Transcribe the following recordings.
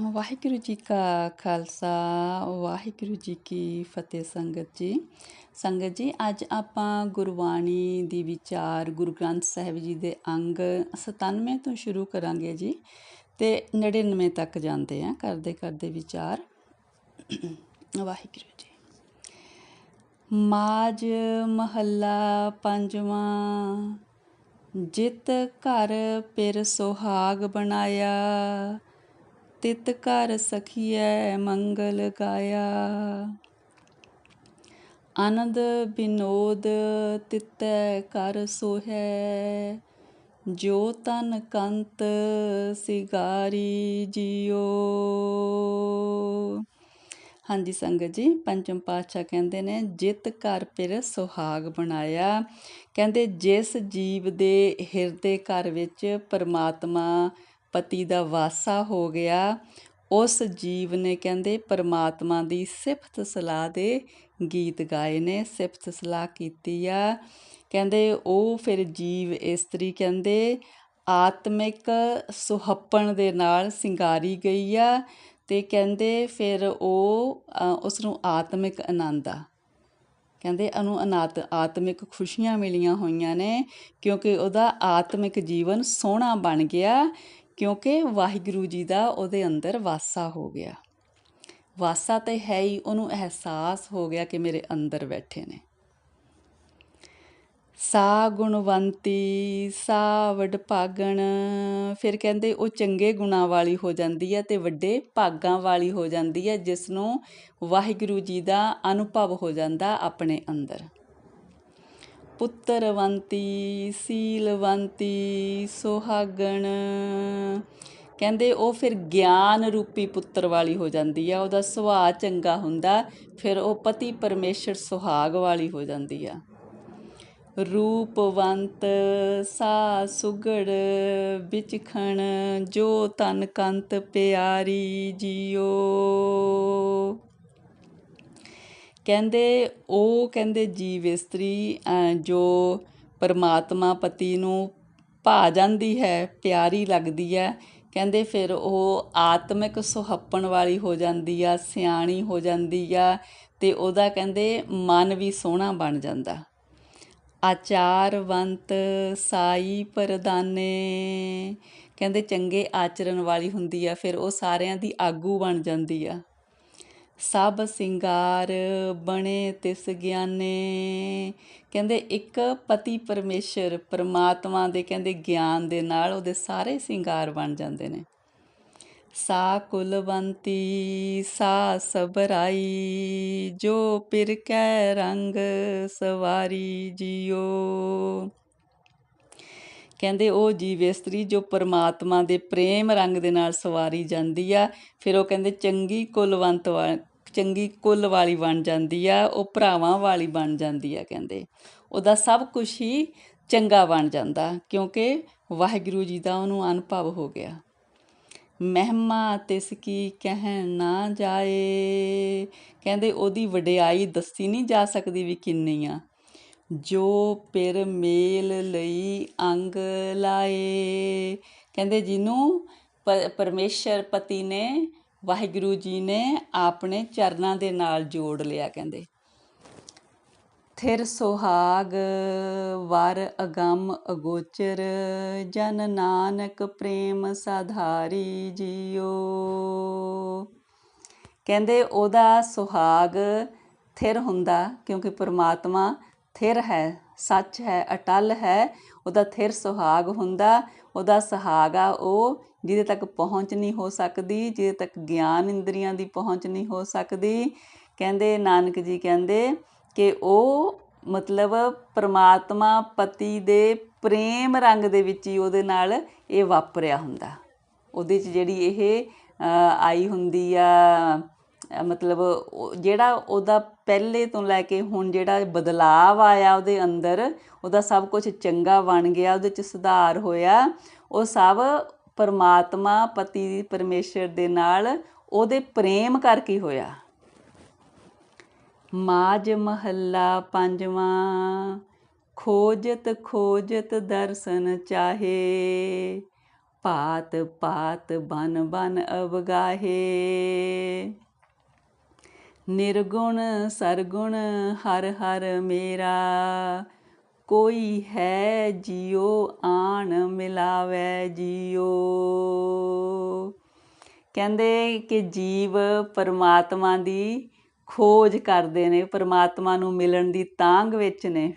ਵਾਹਿਗੁਰੂ ਜੀ ਕਾ ਖਾਲਸਾ, ਵਾਹਿਗੁਰੂ ਜੀ ਕੀ ਫਤਿਹ ਸੰਗਤ ਜੀ। ਸੰਗਤ ਜੀ, ਅੱਜ ਆਪਾਂ ਗੁਰਬਾਣੀ ਦੀ ਵਿਚਾਰ, ਗੁਰੂ ਗ੍ਰੰਥ ਸਾਹਿਬ ਜੀ ਦੇ ਅੰਗ 97 ਤੋਂ ਸ਼ੁਰੂ ਕਰਾਂਗੇ ਜੀ ਤੇ 99 ਤੱਕ ਜਾਂਦੇ ਆ ਕਰਦੇ ਕਰਦੇ ਵਿਚਾਰ। ਵਾਹਿਗੁਰੂ ਜੀ। ਮਾਜ ਮਹੱਲਾ ਪੰਜਵਾਂ, ਜਿਤ ਘਰ ਪਿਰ ਸੁਹਾਗ ਬਣਾਇਆ। ਤਿਤ ਕਰ ਸਖੀਐ ਮੰਗਲ ਗਾਇਆ। ਆਨੰਦ ਬਿਨੋਦ ਤਿਤੈ ਕਰ ਸੋਹੈ। ਜੋ ਤਨ ਕੰਤ ਸਿਗਾਰੀ ਜਿਓ। ਹਾਂਜੀ ਸੰਗਤ ਜੀ, ਪੰਚਮ ਪਾਤਸ਼ਾਹ ਕਹਿੰਦੇ ਨੇ, ਜਿਤ ਘਰ ਪਿਰ ਸੁਹਾਗ ਬਣਾਇਆ। ਕਹਿੰਦੇ ਜਿਸ ਜੀਵ ਦੇ ਹਿਰਦੇ ਘਰ ਵਿੱਚ ਪਰਮਾਤਮਾ ਪਤੀ ਦਾ ਵਾਸਾ ਹੋ ਗਿਆ, ਉਸ ਜੀਵ ਨੇ ਕਹਿੰਦੇ ਪਰਮਾਤਮਾ ਦੀ ਸਿਫਤ ਸਲਾਹ ਦੇ ਗੀਤ ਗਾਏ ਨੇ, ਸਿਫਤ ਸਲਾਹ ਕੀਤੀ ਆ। ਕਹਿੰਦੇ ਉਹ ਫਿਰ ਜੀਵ ਇਸਤਰੀ ਕਹਿੰਦੇ ਆਤਮਿਕ ਸੁਹੱਪਣ ਦੇ ਨਾਲ ਸਿੰਗਾਰੀ ਗਈ ਆ ਤੇ ਕਹਿੰਦੇ ਫਿਰ ਉਹ ਉਸ ਨੂੰ ਆਤਮਿਕ ਆਨੰਦ ਆ। ਕਹਿੰਦੇ ਉਹਨੂੰ ਅਨਾਤ ਆਤਮਿਕ ਖੁਸ਼ੀਆਂ ਮਿਲੀਆਂ ਹੋਈਆਂ ਨੇ ਕਿਉਂਕਿ ਉਹਦਾ ਆਤਮਿਕ ਜੀਵਨ ਸੋਹਣਾ ਬਣ ਗਿਆ। ਕਿਉਂਕਿ ਵਾਹਿਗੁਰੂ ਜੀ ਦਾ ਉਹਦੇ ਅੰਦਰ ਵਾਸਾ ਹੋ ਗਿਆ। ਵਾਸਾ ਤੇ ਹੈ ਹੀ ਉਹਨੂੰ ਅਹਿਸਾਸ ਹੋ ਗਿਆ ਕਿ ਮੇਰੇ ਅੰਦਰ ਬੈਠੇ ਨੇ। ਸਾ ਗੁਣਵੰਤੀ, ਸਾ ਵਡ ਭਾਗਣ, ਫਿਰ ਕਹਿੰਦੇ ਉਹ ਚੰਗੇ ਗੁਣਾ ਵਾਲੀ ਹੋ ਜਾਂਦੀ ਹੈ ਤੇ ਵੱਡੇ ਭਾਗਾਂ ਵਾਲੀ ਹੋ ਜਾਂਦੀ ਹੈ ਜਿਸ ਨੂੰ ਵਾਹਿਗੁਰੂ ਜੀ ਦਾ ਅਨੁਭਵ ਹੋ ਜਾਂਦਾ ਆਪਣੇ ਅੰਦਰ। ਪੁੱਤਰਵੰਤੀ, ਸੀਲਵੰਤੀ, ਸੁਹਾਗਣ। ਕਹਿੰਦੇ ਉਹ ਫਿਰ ਗਿਆਨ ਰੂਪੀ ਪੁੱਤਰ ਵਾਲੀ ਹੋ ਜਾਂਦੀ ਆ, ਉਹਦਾ ਸੁਭਾਅ ਚੰਗਾ ਹੁੰਦਾ, ਫਿਰ ਉਹ ਪਤੀ ਪਰਮੇਸ਼ਰ ਸੁਹਾਗ ਵਾਲੀ ਹੋ ਜਾਂਦੀ ਆ। ਰੂਪਵੰਤ ਸਾ ਸੁਗੜ, ਵਿਚਖਣ, ਜੋ ਤਨ ਕੰਤ ਪਿਆਰੀ ਜੀਓ। ਕਹਿੰਦੇ ਉਹ ਕਹਿੰਦੇ ਜੀਵ ਇਸਤਰੀ ਜੋ ਪਰਮਾਤਮਾ ਪਤੀ ਨੂੰ ਭਾ ਜਾਂਦੀ ਹੈ, ਪਿਆਰੀ ਲੱਗਦੀ ਹੈ, ਕਹਿੰਦੇ ਫਿਰ ਉਹ ਆਤਮਿਕ ਸੁਹੱਪਣ ਵਾਲੀ ਹੋ ਜਾਂਦੀ ਆ, ਸਿਆਣੀ ਹੋ ਜਾਂਦੀ ਆ ਤੇ ਉਹਦਾ ਕਹਿੰਦੇ ਮਨ ਵੀ ਸੋਹਣਾ ਬਣ ਜਾਂਦਾ। ਆਚਾਰਵੰਤ ਸਾਈ ਪਰਦਾਨੇ ਕਹਿੰਦੇ ਚੰਗੇ ਆਚਰਣ ਵਾਲੀ ਹੁੰਦੀ ਆ, ਫਿਰ ਉਹ ਸਾਰਿਆਂ ਦੀ ਆਗੂ ਬਣ ਜਾਂਦੀ ਆ। ਸਭ ਸਿੰਗਾਰ ਬਣੇ ਤਿਸ ਗਿਆਨੇ। ਕਹਿੰਦੇ ਇੱਕ ਪਤੀ ਪਰਮੇਸ਼ਰ ਪਰਮਾਤਮਾ ਦੇ ਕਹਿੰਦੇ ਗਿਆਨ ਦੇ ਨਾਲ ਉਹਦੇ ਸਾਰੇ ਸਿੰਗਾਰ ਬਣ ਜਾਂਦੇ ਨੇ। ਸਾ ਕੁਲਵੰਤੀ, ਸਾ ਸਬਰਾਈ ਜੋ ਪਿਰ ਕੈ ਰੰਗ ਸਵਾਰੀ ਜਿਓ। ਕਹਿੰਦੇ ਉਹ ਜੀਵੇਸਤਰੀ ਜੋ ਪਰਮਾਤਮਾ ਦੇ ਪ੍ਰੇਮ ਰੰਗ ਦੇ ਨਾਲ ਸਵਾਰੀ ਜਾਂਦੀ ਆ। ਫਿਰ ਉਹ ਕਹਿੰਦੇ ਚੰਗੀ ਕੁਲਵੰਤ ਚੰਗੀ ਕੁੱਲ ਵਾਲੀ ਬਣ ਜਾਂਦੀ ਆ, ਉਹ ਭਰਾਵਾਂ ਵਾਲੀ ਬਣ ਜਾਂਦੀ ਆ ਕਹਿੰਦੇ। ਉਹਦਾ ਸਭ ਕੁਝ ਹੀ ਚੰਗਾ ਬਣ ਜਾਂਦਾ ਕਿਉਂਕਿ ਵਾਹਿਗੁਰੂ ਜੀ ਦਾ ਉਹਨੂੰ ਅਨੁਭਵ ਹੋ ਗਿਆ। ਮਹਿਮਾ ਤਿਸ ਕੀ ਕਹਿ ਨਾ ਜਾਏ। ਕਹਿੰਦੇ ਉਹਦੀ ਵਡਿਆਈ ਦੱਸੀ ਨਹੀਂ ਜਾ ਸਕਦੀ ਵੀ ਕਿੰਨੀ ਆ। ਜੋ ਪਿਰ ਮੇਲ ਲਈ ਅੰਗ ਲਾਏ। ਕਹਿੰਦੇ ਜਿਹਨੂੰ ਪਰਮੇਸ਼ਰ ਪਤੀ ਨੇ ਵਾਹਿਗੁਰੂ ਜੀ ਨੇ ਆਪਣੇ ਚਰਨਾਂ ਦੇ ਨਾਲ ਜੋੜ ਲਿਆ, ਕਹਿੰਦੇ। ਥਿਰ ਸੁਹਾਗ, ਵਰ ਅਗੰਮ ਅਗੋਚਰ, ਜਨ ਨਾਨਕ ਪ੍ਰੇਮ ਸਾਧਾਰੀ ਜੀਓ। ਕਹਿੰਦੇ ਉਹਦਾ ਸੁਹਾਗ ਥਿਰ ਹੁੰਦਾ, ਕਿਉਂਕਿ ਪ੍ਰਮਾਤਮਾ ਥਿਰ ਹੈ, ਸੱਚ ਹੈ, ਅਟਲ ਹੈ, ਉਹਦਾ ਥਿਰ ਸੁਹਾਗ ਹੁੰਦਾ। ਉਹਦਾ ਸੁਹਾਗਾ ਉਹ ਜਿਹਦੇ ਤੱਕ ਪਹੁੰਚ ਨਹੀਂ ਹੋ ਸਕਦੀ, ਜਿਹਦੇ ਤੱਕ ਗਿਆਨ ਇੰਦਰੀਆਂ ਦੀ ਪਹੁੰਚ ਨਹੀਂ ਹੋ ਸਕਦੀ। ਕਹਿੰਦੇ, ਨਾਨਕ ਜੀ ਕਹਿੰਦੇ ਕਿ ਉਹ ਮਤਲਬ ਪ੍ਰਮਾਤਮਾ ਪਤੀ ਦੇ ਪ੍ਰੇਮ ਰੰਗ ਦੇ ਵਿੱਚ ਹੀ ਉਹਦੇ ਨਾਲ ਇਹ ਵਾਪਰਿਆ ਹੁੰਦਾ। ਉਹਦੇ 'ਚ ਜਿਹੜੀ ਇਹ ਆਈ ਹੁੰਦੀ ਆ ਮਤਲਬ ਜਿਹੜਾ ਉਹਦਾ ਪਹਿਲੇ ਤੋਂ ਲੈ ਕੇ ਹੁਣ ਜਿਹੜਾ ਬਦਲਾਵ ਆਇਆ ਉਹਦੇ ਅੰਦਰ, ਉਹਦਾ ਸਭ ਕੁਝ ਚੰਗਾ ਬਣ ਗਿਆ, ਉਹਦੇ 'ਚ ਸੁਧਾਰ ਹੋਇਆ, ਉਹ ਸਭ ਪਰਮਾਤਮਾ, ਪਤੀ, ਪਰਮੇਸ਼ਰ ਦੇ ਨਾਲ ਉਹਦੇ ਪ੍ਰੇਮ ਕਰਕੇ ਹੋਇਆ। ਮਾਜ ਮਹੱਲਾ ਪੰਜਵਾਂ, ਖੋਜਤ ਖੋਜਤ ਦਰਸ਼ਨ ਚਾਹੇ ਭਾਤ ਭਾਤ ਬਨ ਬਨ ਅਵਗਾਹੇ। ਨਿਰਗੁਣ ਸਰਗੁਣ ਹਰ ਹਰ ਮੇਰਾ। ਕੋਈ ਹੈ ਜਿਉ, ਆਣ ਮਿਲਾਵੇ ਜਿਉ। ਕਹਿੰਦੇ ਕਿ ਜੀਵ ਪਰਮਾਤਮਾ ਦੀ ਖੋਜ ਕਰਦੇ ਨੇ, ਪਰਮਾਤਮਾ ਨੂੰ ਮਿਲਣ ਦੀ ਤਾਂਗ ਵਿੱਚ ਨੇ।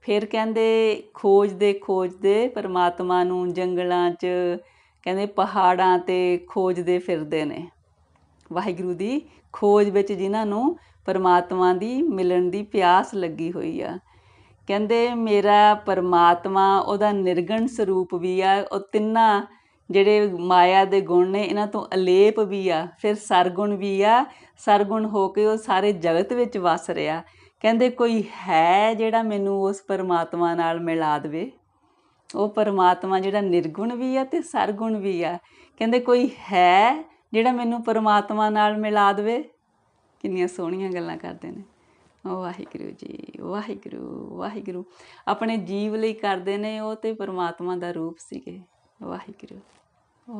ਫਿਰ ਕਹਿੰਦੇ, ਖੋਜਦੇ ਖੋਜਦੇ ਪਰਮਾਤਮਾ ਨੂੰ ਜੰਗਲਾਂ 'ਚ, ਕਹਿੰਦੇ ਪਹਾੜਾਂ ਤੇ ਖੋਜਦੇ ਫਿਰਦੇ ਨੇ। ਵਾਹਿਗੁਰੂ ਦੀ ਖੋਜ ਵਿੱਚ ਜਿਨ੍ਹਾਂ ਨੂੰ ਪਰਮਾਤਮਾ ਦੀ ਮਿਲਣ ਦੀ ਪਿਆਸ ਲੱਗੀ ਹੋਈ ਆ। ਕਹਿੰਦੇ, ਮੇਰਾ ਪਰਮਾਤਮਾ, ਉਹਦਾ ਨਿਰਗਣ ਸਰੂਪ ਵੀ ਆ, ਉਹ ਤਿੰਨਾਂ ਜਿਹੜੇ ਮਾਇਆ ਦੇ ਗੁਣ ਨੇ, ਇਹਨਾਂ ਤੋਂ ਅਲੇਪ ਵੀ ਆ, ਫਿਰ ਸਰਗੁਣ ਵੀ ਆ, ਸਰਗੁਣ ਹੋ ਕੇ ਉਹ ਸਾਰੇ ਜਗਤ ਵਿੱਚ ਵਸ ਰਿਹਾ। ਕਹਿੰਦੇ, ਕੋਈ ਹੈ ਜਿਹੜਾ ਮੈਨੂੰ ਉਸ ਪਰਮਾਤਮਾ ਨਾਲ ਮਿਲਾ ਦੇਵੇ? ਉਹ ਪਰਮਾਤਮਾ ਜਿਹੜਾ ਨਿਰਗੁਣ ਵੀ ਆ ਤੇ ਸਰਗੁਣ ਵੀ ਆ। ਕਹਿੰਦੇ, ਕੋਈ ਹੈ ਜਿਹੜਾ ਮੈਨੂੰ ਪਰਮਾਤਮਾ ਨਾਲ ਮਿਲਾ ਦੇਵੇ, ਕਿੰਨੀਆਂ ਸੋਹਣੀਆਂ ਗੱਲਾਂ ਕਰਦੇ ਨੇ। ਵਾਹਿਗੁਰੂ ਜੀ, ਵਾਹਿਗੁਰੂ ਵਾਹਿਗੁਰੂ। ਆਪਣੇ ਜੀਵ ਲਈ ਕਰਦੇ ਨੇ ਉਹ ਤੇ ਪਰਮਾਤਮਾ ਦਾ ਰੂਪ ਸੀਗੇ। ਵਾਹਿਗੁਰੂ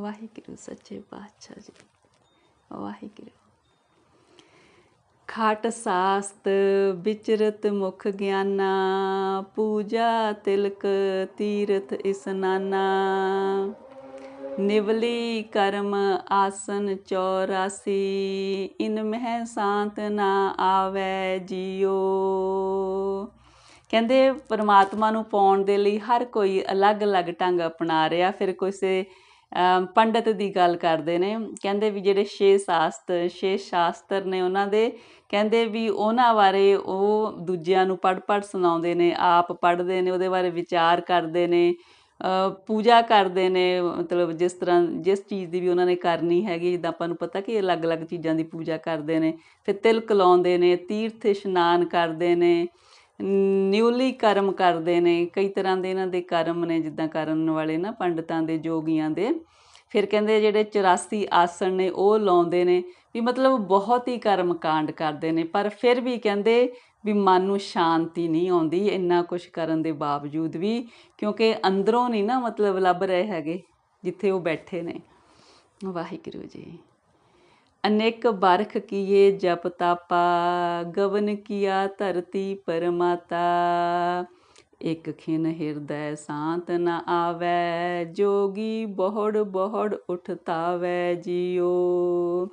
ਵਾਹਿਗੁਰੂ, ਸੱਚੇ ਪਾਤਸ਼ਾਹ ਜੀ। ਵਾਹਿਗੁਰੂ। ਖਾਟ ਸਾਸਤ ਵਿਚਰਤ ਮੁਖ ਗਿਆਨਾ, ਪੂਜਾ ਤਿਲਕ ਤੀਰਥ ਇਸਨਾਨਾ ਨਿਵਲੀ ਕਰਮ ਆਸਨ 84 ਇਨ ਮਹਿ ਸ਼ਾਂਤ ਨਾ ਆਵੇ ਜਿਉ ਕਹਿੰਦੇ ਪਰਮਾਤਮਾ ਨੂੰ ਪਾਉਣ ਦੇ ਲਈ ਹਰ ਕੋਈ ਅਲੱਗ-ਅਲੱਗ ਢੰਗ ਅਪਣਾ ਰਿਹਾ। ਫਿਰ ਕਿਸੇ, ਅਮ, ਪੰਡਤ ਦੀ ਗੱਲ ਕਰਦੇ ਨੇ, ਕਹਿੰਦੇ ਵੀ ਜਿਹੜੇ ਛੇ ਸ਼ਾਸਤਰ ਛੇ ਸ਼ਾਸਤਰ ਨੇ ਉਹਨਾਂ ਦੇ, ਕਹਿੰਦੇ ਵੀ ਉਹਨਾਂ ਬਾਰੇ ਉਹ ਦੂਜਿਆਂ ਨੂੰ ਪੜ੍ਹ-ਪੜ੍ਹ ਸੁਣਾਉਂਦੇ ਨੇ, ਆਪ ਪੜ੍ਹਦੇ ਨੇ, ਉਹਦੇ ਬਾਰੇ ਵਿਚਾਰ ਕਰਦੇ ਨੇ। ਪੂਜਾ ਕਰਦੇ ਨੇ, ਮਤਲਬ ਜਿਸ ਤਰ੍ਹਾਂ, ਜਿਸ ਚੀਜ਼ ਦੀ ਵੀ ਉਹਨਾਂ ਨੇ ਕਰਨੀ ਹੈਗੀ, ਜਿੱਦਾਂ ਆਪਾਂ ਨੂੰ ਪਤਾ ਕਿ ਅਲੱਗ-ਅਲੱਗ ਚੀਜ਼ਾਂ ਦੀ ਪੂਜਾ ਕਰਦੇ ਨੇ, ਫਿਰ ਤਿਲਕ ਲਾਉਂਦੇ ਨੇ, ਤੀਰਥ ਇਸ਼ਨਾਨ ਕਰਦੇ ਨੇ, ਨਿਊਲੀ ਕਰਮ ਕਰਦੇ ਨੇ, ਕਈ ਤਰ੍ਹਾਂ ਦੇ ਇਹਨਾਂ ਦੇ ਕਰਮ ਨੇ, ਜਿੱਦਾਂ ਕਰਨ ਵਾਲੇ ਨਾ ਪੰਡਤਾਂ ਦੇ, ਜੋਗੀਆਂ ਦੇ, ਫਿਰ ਕਹਿੰਦੇ ਜਿਹੜੇ 84 ਆਸਣ ਨੇ, ਉਹ ਲਾਉਂਦੇ ਨੇ, ਵੀ ਮਤਲਬ ਬਹੁਤ ਹੀ ਕਰਮ ਕਾਂਡ ਕਰਦੇ ਨੇ, ਪਰ ਫਿਰ ਵੀ ਕਹਿੰਦੇ ਵੀ ਮਨ ਨੂੰ ਸ਼ਾਂਤੀ ਨਹੀਂ ਆਉਂਦੀ, ਇੰਨਾ ਕੁਝ ਕਰਨ ਦੇ ਬਾਵਜੂਦ ਵੀ, ਕਿਉਂਕਿ ਅੰਦਰੋਂ ਨਹੀਂ ਨਾ ਮਤਲਬ ਲੱਭ ਰਹੇ ਹੈਗੇ, ਜਿੱਥੇ ਉਹ ਬੈਠੇ ਨੇ। ਵਾਹਿਗੁਰੂ ਜੀ। ਅਨੇਕ ਬਰਖ ਕੀਏ ਜਪ ਤਾਪਾ, ਗਵਨ ਕੀਆ ਧਰਤੀ ਪਰਮਾਤਾ। ਇਕ ਖਿਨ ਹਿਰਦੈ ਸ਼ਾਂਤ ਨ ਆਵੈ, ਜੋਗੀ ਬਹੁੜ ਬਹੁੜ ਉਠਤਾਵੈ ਜਿਉ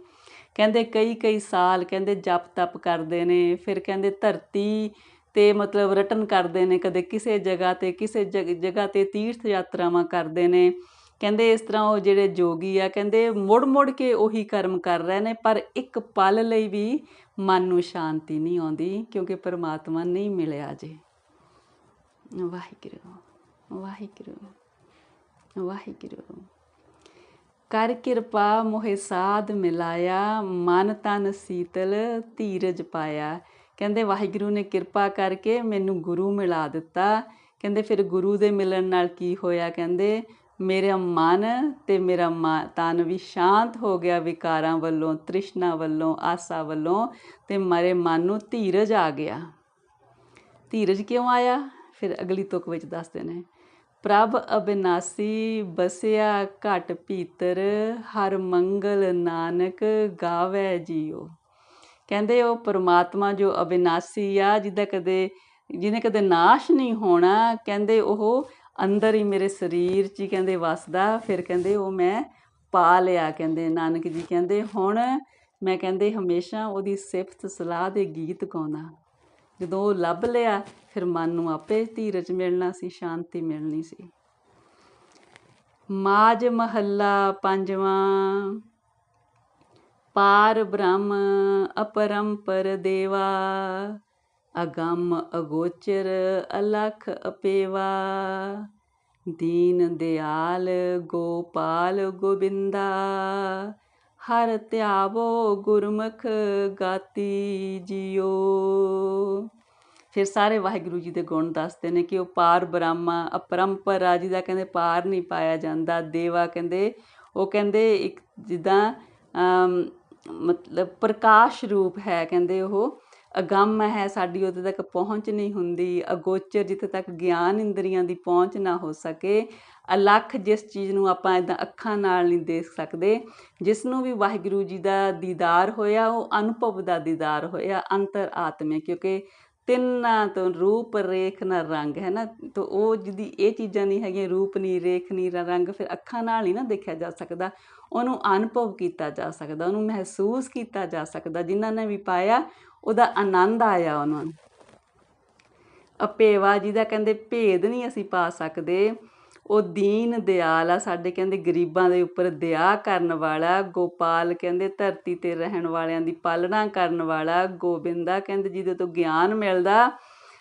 ਕਹਿੰਦੇ ਕਈ ਕਈ ਸਾਲ ਕਹਿੰਦੇ ਜਪ ਤਪ ਕਰਦੇ ਨੇ, ਫਿਰ ਕਹਿੰਦੇ ਧਰਤੀ ਤੇ ਮਤਲਬ ਰਟਨ ਕਰਦੇ ਨੇ, ਕਦੇ ਕਿਸੇ ਜਗ੍ਹਾ ਤੇ, ਕਿਸੇ ਜਗ- ਜਗ੍ਹਾ ਤੇ ਤੀਰਥ ਯਾਤਰਾਵਾਂ ਕਰਦੇ ਨੇ। ਕਹਿੰਦੇ ਇਸ ਤਰ੍ਹਾਂ ਉਹ ਜਿਹੜੇ ਜੋਗੀ ਆ, ਕਹਿੰਦੇ ਮੁੜ ਮੁੜ ਕੇ ਉਹੀ ਕਰਮ ਕਰ ਰਹੇ ਨੇ, ਪਰ ਇੱਕ ਪਲ ਲਈ ਵੀ ਮਨ ਨੂੰ ਸ਼ਾਂਤੀ ਨਹੀਂ ਆਉਂਦੀ, ਕਿਉਂਕਿ ਪਰਮਾਤਮਾ ਨਹੀਂ ਮਿਲਿਆ ਜੇ। ਵਾਹਿਗੁਰੂ ਵਾਹਿਗੁਰੂ ਵਾਹਿਗੁਰੂ। ਕਰ ਕਿਰਪਾ ਮੋਹਿ ਸਾਧ ਮਿਲਾਇਆ, ਮਨ ਤਨ ਸੀਤਲ ਧੀਰਜ ਪਾਇਆ। ਕਹਿੰਦੇ ਵਾਹਿਗੁਰੂ ਨੇ ਕਿਰਪਾ ਕਰਕੇ ਮੈਨੂੰ ਗੁਰੂ ਮਿਲਾ ਦਿੱਤਾ। ਕਹਿੰਦੇ ਫਿਰ ਗੁਰੂ ਦੇ ਮਿਲਣ ਨਾਲ ਕੀ ਹੋਇਆ? ਕਹਿੰਦੇ ਮੇਰਾ ਮਨ ਤੇ ਮੇਰਾ ਮਾ- ਤਨ ਵੀ ਸ਼ਾਂਤ ਹੋ ਗਿਆ ਵਿਕਾਰਾਂ ਵੱਲੋਂ, ਤ੍ਰਿਸ਼ਨਾ ਵੱਲੋਂ, ਆਸਾ ਵੱਲੋਂ ਤੇ ਮਾਰੇ ਮਨ ਨੂੰ ਧੀਰਜ ਆ ਗਿਆ। ਧੀਰਜ ਕਿਉਂ ਆਇਆ? ਫਿਰ ਅਗਲੀ ਤੁਕ ਵਿੱਚ ਦੱਸਦੇ ਨੇ। ਪ੍ਰਭ ਅਬਿਨਾਸੀ ਬਸਿਆ ਘਟ ਭੀਤਰ, ਹਰ ਮੰਗਲ ਨਾਨਕ ਗਾਵੇ ਜੀਓ ਕਹਿੰਦੇ ਉਹ ਪ੍ਰਮਾਤਮਾ ਜੋ ਅਬਿਨਾਸੀ ਆ, ਜਿਹਦਾ ਕਦੇ, ਜਿਹਨੇ ਕਦੇ ਨਾਸ਼ ਨਹੀਂ ਹੋਣਾ, ਕਹਿੰਦੇ ਉਹ ਅੰਦਰ ਹੀ ਮੇਰੇ ਸਰੀਰ 'ਚ ਹੀ ਕਹਿੰਦੇ ਵਸਦਾ, ਫਿਰ ਕਹਿੰਦੇ ਉਹ ਮੈਂ ਪਾ ਲਿਆ ਕਹਿੰਦੇ ਨਾਨਕ ਜੀ। ਕਹਿੰਦੇ ਹੁਣ ਮੈਂ ਕਹਿੰਦੇ ਹਮੇਸ਼ਾ ਉਹਦੀ ਸਿਫਤ ਸਲਾਹ ਦੇ ਗੀਤ ਗਾਉਂਦਾ। ਜਦੋਂ ਉਹ ਲੱਭ ਲਿਆ ਫਿਰ ਮਨ ਨੂੰ ਆਪੇ ਧੀਰਜ ਮਿਲਣਾ ਸੀ, ਸ਼ਾਂਤੀ ਮਿਲਣੀ ਸੀ। ਮਾਜ ਮਹੱਲਾ ਪੰਜਵਾਂ, ਪਾਰ ਬ੍ਰਹਮ ਅਪਰੰਪਰ ਦੇਵਾ, ਅਗੰਮ ਅਗੋਚਰ ਅਲਖ ਅਪੇਵਾ। ਦੀਨ ਦਿਆਲ ਗੋਪਾਲ ਗੋਬਿੰਦਾ, ਹਰ ਧਿਆਵੋ ਗੁਰਮੁਖ ਗਾਤੀ ਜਿਉ ਫਿਰ ਸਾਰੇ ਵਾਹਿਗੁਰੂ ਜੀ ਦੇ ਗੁਣ ਦੱਸਦੇ ਨੇ ਕਿ ਉਹ ਪਾਰ ਬ੍ਰਹਮਾ, ਅਪਰੰਪਰਾ ਜਿਹਦਾ ਕਹਿੰਦੇ ਪਾਰ ਨਹੀਂ ਪਾਇਆ ਜਾਂਦਾ, ਦੇਵਾ ਕਹਿੰਦੇ, ਉਹ ਕਹਿੰਦੇ ਇੱਕ ਜਿੱਦਾਂ ਮਤਲਬ ਪ੍ਰਕਾਸ਼ ਰੂਪ ਹੈ ਕਹਿੰਦੇ ਉਹ, ਅਗੰਮ ਹੈ ਸਾਡੀ ਉਹਦੇ ਤੱਕ ਪਹੁੰਚ ਨਹੀਂ ਹੁੰਦੀ, ਅਗੋਚਰ ਜਿੱਥੇ ਤੱਕ ਗਿਆਨ ਇੰਦਰੀਆਂ ਦੀ ਪਹੁੰਚ ਨਾ ਹੋ ਸਕੇ, ਅਲੱਖ ਜਿਸ ਚੀਜ਼ ਨੂੰ ਆਪਾਂ ਇਦਾਂ ਅੱਖਾਂ ਨਾਲ ਨਹੀਂ ਦੇਖ ਸਕਦੇ, ਜਿਸ ਨੂੰ ਵੀ ਵਾਹਿਗੁਰੂ ਜੀ ਦਾ ਦੀਦਾਰ ਹੋਇਆ, ਉਹ ਅਨੁਭਵ ਦਾ ਦੀਦਾਰ ਹੋਇਆ, ਅੰਤਰ ਆਤਮੇ ਕਿਉਂਕਿ ਤਿੰਨਾਂ ਤੋਂ ਰੂਪ, ਰੇਖ ਨਾ ਰੰਗ, ਹੈ ਨਾ? ਤਾਂ ਉਹ ਜਿਹਦੀ ਇਹ ਚੀਜ਼ਾਂ ਨਹੀਂ ਹੈਗੀਆਂ, ਰੂਪ ਨਹੀਂ, ਰੇਖ ਨਹੀਂ ਰੰਗ, ਫਿਰ ਅੱਖਾਂ ਨਾਲ ਹੀ ਨਾ ਦੇਖਿਆ ਜਾ ਸਕਦਾ। ਉਹਨੂੰ ਅਨੁਭਵ ਕੀਤਾ ਜਾ ਸਕਦਾ, ਉਹਨੂੰ ਮਹਿਸੂਸ ਕੀਤਾ ਜਾ ਸਕਦਾ, ਜਿਨ੍ਹਾਂ ਨੇ ਵੀ ਪਾਇਆ, ਉਹਦਾ ਆਨੰਦ ਆਇਆ ਉਹਨਾਂ ਨੂੰ। ਅਪੇਵਾ ਜਿਹਦਾ ਕਹਿੰਦੇ ਭੇਦ ਨਹੀਂ ਅਸੀਂ ਪਾ ਸਕਦੇ ਉਹ ਦੀਨ ਦਿਆਲ ਆ, ਸਾਡੇ ਕਹਿੰਦੇ ਗਰੀਬਾਂ ਦੇ ਉੱਪਰ ਦਇਆ ਕਰਨ ਵਾਲਾ, ਗੋਪਾਲ ਕਹਿੰਦੇ ਧਰਤੀ ਤੇ ਰਹਿਣ ਵਾਲਿਆਂ ਦੀ ਪਾਲਣਾ ਕਰਨ ਵਾਲਾ, ਗੋਬਿੰਦਾ ਕਹਿੰਦੇ ਜਿਹਦੇ ਤੋਂ ਗਿਆਨ ਮਿਲਦਾ,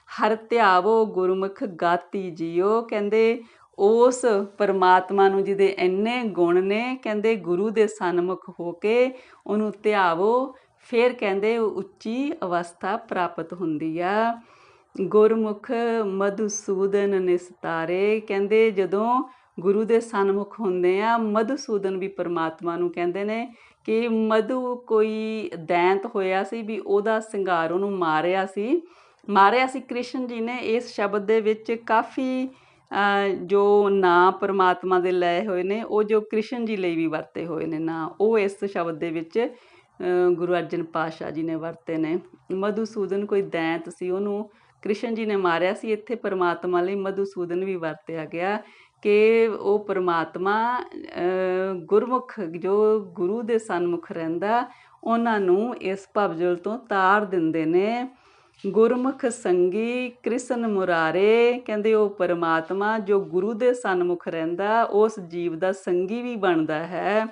ਹਰ ਧਿਆਵੋ ਗੁਰਮੁਖ ਗਾਤੀ ਜੀਓ, ਕਹਿੰਦੇ ਉਸ ਪਰਮਾਤਮਾ ਨੂੰ ਜਿਹਦੇ ਇੰਨੇ ਗੁਣ ਨੇ, ਕਹਿੰਦੇ ਗੁਰੂ ਦੇ ਸਨਮੁਖ ਹੋ ਕੇ ਉਹਨੂੰ ਧਿਆਵੋ, ਫਿਰ ਕਹਿੰਦੇ ਉਹ ਉੱਚੀ ਅਵਸਥਾ ਪ੍ਰਾਪਤ ਹੁੰਦੀ ਆ। ਗੁਰਮੁਖ ਮਧੂਸੂਦਨ ਨਿਸਤਾਰੇ। ਕਹਿੰਦੇ ਜਦੋਂ ਗੁਰੂ ਦੇ ਸਨਮੁਖ ਹੁੰਦੇ ਆ, ਮਧੂਸੂਦਨ ਵੀ ਪਰਮਾਤਮਾ ਨੂੰ ਕਹਿੰਦੇ ਨੇ ਕਿ ਮਧੂ ਕੋਈ ਦੈਂਤ ਹੋਇਆ ਸੀ ਵੀ ਉਹਦਾ ਸਿੰਗਾਰ ਉਹਨੂੰ ਮਾਰਿਆ ਸੀ। ਮਾਰਿਆ ਸੀ ਕ੍ਰਿਸ਼ਨ ਜੀ ਨੇ। ਇਸ ਸ਼ਬਦ ਦੇ ਵਿੱਚ ਕਾਫੀ ਜੋ ਨਾਂ ਪਰਮਾਤਮਾ ਦੇ ਲਏ ਹੋਏ ਨੇ, ਉਹ ਜੋ ਕ੍ਰਿਸ਼ਨ ਜੀ ਲਈ ਵੀ ਵਰਤੇ ਹੋਏ ਨੇ ਨਾਂ, ਉਹ ਇਸ ਸ਼ਬਦ ਦੇ ਵਿੱਚ ਗੁਰੂ ਅਰਜਨ ਪਾਤਸ਼ਾਹ ਜੀ ਨੇ ਵਰਤੇ ਨੇ। ਮਧੂਸੂਦਨ ਕੋਈ ਦੈਂਤ ਸੀ, ਉਹਨੂੰ ਕ੍ਰਿਸ਼ਨ ਜੀ ਨੇ ਮਾਰਿਆ ਸੀ, ਇੱਥੇ ਪਰਮਾਤਮਾ ਲਈ ਮਧੂਸੂਦਨ ਵੀ ਵਰਤਿਆ ਗਿਆ ਕਿ ਉਹ ਪਰਮਾਤਮਾ ਗੁਰਮੁਖ, ਜੋ ਗੁਰੂ ਦੇ ਸਨਮੁਖ ਰਹਿੰਦਾ, ਉਹਨਾਂ ਨੂੰ ਇਸ ਭਵਜਲ ਤੋਂ ਤਾਰ ਦਿੰਦੇ ਨੇ। ਗੁਰਮੁਖ ਸੰਗੀ ਕ੍ਰਿਸ਼ਨ ਮੁਰਾਰੇ, ਕਹਿੰਦੇ ਉਹ ਪਰਮਾਤਮਾ ਜੋ ਗੁਰੂ ਦੇ ਸਨਮੁਖ ਰਹਿੰਦਾ, ਉਸ ਜੀਵ ਦਾ ਸੰਗੀ ਵੀ ਬਣਦਾ ਹੈ।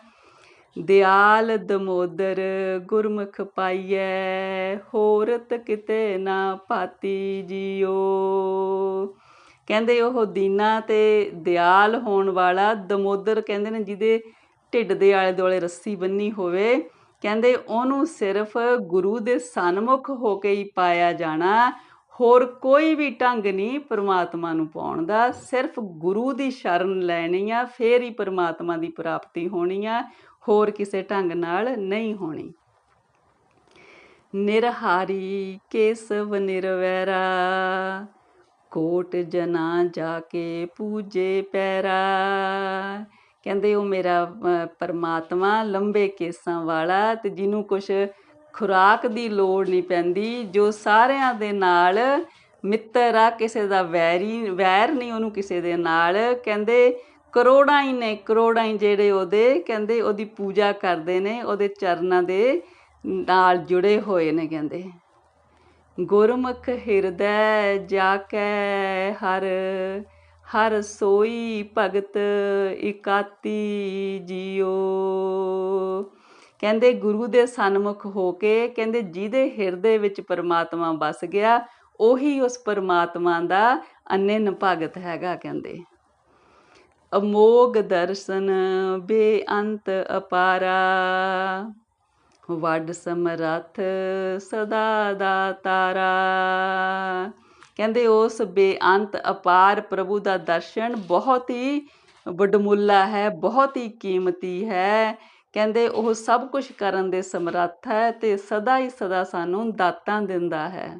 ਦਿਆਲ ਦਮੋਦਰ ਗੁਰਮੁਖ ਪਾਈਐ, ਹੋਰਤ ਕਿਤੇ ਨਾ ਪਾਤੀ ਜੀਓ। ਕਹਿੰਦੇ ਉਹ ਦੀਨਾ ਤੇ ਦਿਆਲ ਹੋਣ ਵਾਲਾ ਦਮੋਦਰ ਕਹਿੰਦੇ ਨੇ ਜਿਹਦੇ ਢਿੱਡ ਦੇ ਆਲੇ ਦੁਆਲੇ ਰੱਸੀ ਬੰਨੀ ਹੋਵੇ, ਕਹਿੰਦੇ ਉਹਨੂੰ ਸਿਰਫ ਗੁਰੂ ਦੇ ਸਨਮੁਖ ਹੋ ਕੇ ਹੀ ਪਾਇਆ ਜਾਣਾ, ਹੋਰ ਕੋਈ ਵੀ ਢੰਗ ਨਹੀਂ ਪਰਮਾਤਮਾ ਨੂੰ ਪਾਉਣ ਦਾ, ਸਿਰਫ ਗੁਰੂ ਦੀ ਸ਼ਰਨ ਲੈਣੀ ਆ, ਫੇਰ ਹੀ ਪਰਮਾਤਮਾ ਦੀ ਪ੍ਰਾਪਤੀ ਹੋਣੀ ਆ। ਹੋਰ ਕਿਸੇ ਢੰਗ ਨਾਲ ਨਹੀਂ ਹੋਣੀ। ਨਿਰਹਾਰੀ ਕੇਸਵ ਨਿਰਵੈਰਾ ਕੋਟ ਜਨਾ ਜਾ ਕੇ ਪੂਜੇ ਪੈਰਾ। ਕਹਿੰਦੇ ਉਹ ਮੇਰਾ ਅ, ਪਰਮਾਤਮਾ ਲੰਬੇ ਕੇਸਾਂ ਵਾਲਾ ਤੇ ਜਿਹਨੂੰ ਕੁਛ ਖੁਰਾਕ ਦੀ ਲੋੜ ਨਹੀਂ ਪੈਂਦੀ ਜੋ ਸਾਰਿਆਂ ਦੇ ਨਾਲ ਮਿੱਤਰ ਆ ਕਿਸੇ ਦਾ ਵੈਰੀ ਵੈਰ ਨਹੀਂ ਉਹਨੂੰ ਕਿਸੇ ਦੇ ਨਾਲ। ਕਹਿੰਦੇ ਕਰੋੜਾਂ ਹੀ ਨੇ, ਕਰੋੜਾਂ ਹੀ ਜਿਹੜੇ ਉਹਦੇ, ਕਹਿੰਦੇ ਉਹਦੀ ਪੂਜਾ ਕਰਦੇ ਨੇ, ਉਹਦੇ ਚਰਨਾਂ ਦੇ ਨਾਲ ਜੁੜੇ ਹੋਏ ਨੇ ਕਹਿੰਦੇ। ਗੁਰਮੁਖ ਹਿਰਦੈ ਜਾ ਕੈ ਹਰ ਹਰ ਸੋਈ ਭਗਤ ਇਕਾਤੀ ਜੀਓ। ਕਹਿੰਦੇ ਗੁਰੂ ਦੇ ਸਨਮੁਖ ਹੋ ਕੇ, ਕਹਿੰਦੇ ਜਿਹਦੇ ਹਿਰਦੇ ਵਿੱਚ ਪਰਮਾਤਮਾ ਵਸ ਗਿਆ, ਉਹੀ ਉਸ ਪਰਮਾਤਮਾ ਦਾ ਅਨੰਨ ਭਗਤ ਹੈਗਾ ਕਹਿੰਦੇ। ਅਮੋਗ ਦਰਸ਼ਨ ਬੇਅੰਤ ਅਪਾਰਾ। ਵੱਡ ਸਮਰੱਥ ਸਦਾ ਦਾ ਤਾਰਾ। ਕਹਿੰਦੇ ਉਸ ਬੇਅੰਤ ਅਪਾਰ ਪ੍ਰਭੂ ਦਾ ਦਰਸ਼ਨ ਬਹੁਤ ਹੀ ਵਡਮੁੱਲਾ ਹੈ, ਬਹੁਤ ਹੀ ਕੀਮਤੀ ਹੈ। ਕਹਿੰਦੇ ਉਹ ਸਭ ਕੁਝ ਕਰਨ ਦੇ ਸਮਰੱਥ ਹੈ ਤੇ ਸਦਾ ਹੀ ਸਦਾ ਸਾਨੂੰ ਦਾਤਾਂ ਦਿੰਦਾ ਹੈ।